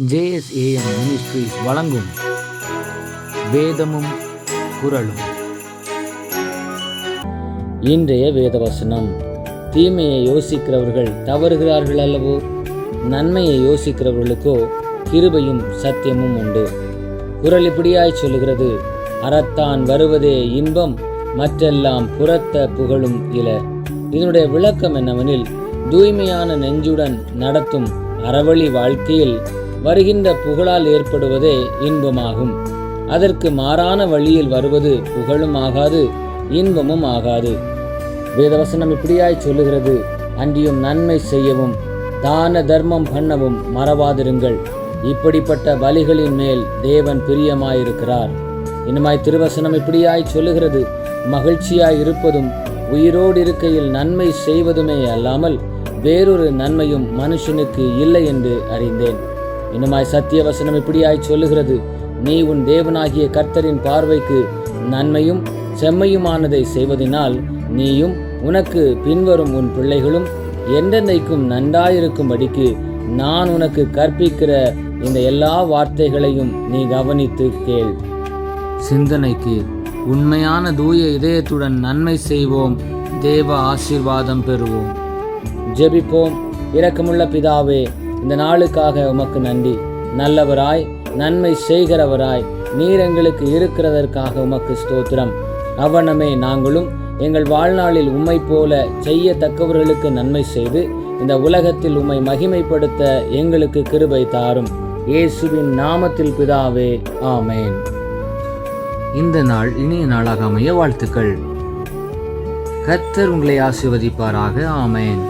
JSAM ministries வழங்கும் வேதமும் குரலும் இன்றைய வேதவசனம் தீமையை யோசிக்கிறவர்கள் தவறுகிறார்கள் அல்லவோ? நன்மையை யோசிக்கிறவர்களுக்கோ கிருபையும் சத்தியமும் உண்டு. குரல் இப்படியாய் சொல்லுகிறது அறத்தான் வருவதே இன்பம் மற்றெல்லாம் புறத்த புகழும் இல. இதனுடைய விளக்கம் என்னவெனில் தூய்மையான நெஞ்சுடன் நடத்தும் அறவழி வாழ்க்கையில் வருகின்ற புகழால் ஏற்படுவதே இன்பமாகும். அதற்கு மாறான வழியில் வருவது புகழும் ஆகாது இன்பமும் ஆகாது. வேதவசனம் இப்படியாய் சொல்லுகிறது அன்றியும் நன்மை செய்யவும் தான தர்மம் பண்ணவும் மறவாதிருங்கள். இப்படிப்பட்ட பலிகளின் மேல் தேவன் பிரியமாயிருக்கிறார். இனிமாய் திருவசனம் இப்படியாய் சொல்லுகிறது மகிழ்ச்சியாய் இருப்பதும் உயிரோடு இருக்கையில் நன்மை செய்வதுமே அல்லாமல் வேறொரு நன்மையும் மனுஷனுக்கு இல்லை என்று அறிந்தேன். இன்னுமாய் சத்தியவசனம் இப்படியாய் சொல்லுகிறது. நீ உன் தேவனாகிய கர்த்தரின் பார்வைக்கு நன்மையும் செம்மையுமானதை செய்வதினால் நீயும் உனக்கு பின்வரும் உன் பிள்ளைகளும் என்றென்றைக்கும் நன்றாயிருக்கும்படிக்கு நான் உனக்கு கற்பிக்கிற இந்த எல்லா வார்த்தைகளையும் நீ கவனித்து கேள். சிந்தனைக்கு உண்மையான தூய இதயத்துடன் நன்மை செய்வோம். தேவ ஆசீர்வாதம் பெறுவோம். ஜெபிப்போம். இரக்கமுள்ள பிதாவே இந்த நாளுக்காக உமக்கு நன்றி. நல்லவராய் நன்மை செய்கிறவராய் நீர் எங்களுக்கு இருக்கிறதற்காக உமக்கு ஸ்தோத்திரம். அவ்வனமே நாங்களும் எங்கள் வாழ்நாளில் உம்மை போல செய்யத்தக்கவர்களுக்கு நன்மை செய்து இந்த உலகத்தில் உம்மை மகிமைப்படுத்த எங்களுக்கு கிருபை தாரும். இயேசுவின் நாமத்தில் பிதாவே ஆமேன். இந்த நாள் இனிய நாளாக அமைய வாழ்த்துக்கள். கர்த்தர் உங்களை ஆசீர்வதிப்பாராக ஆமேன்.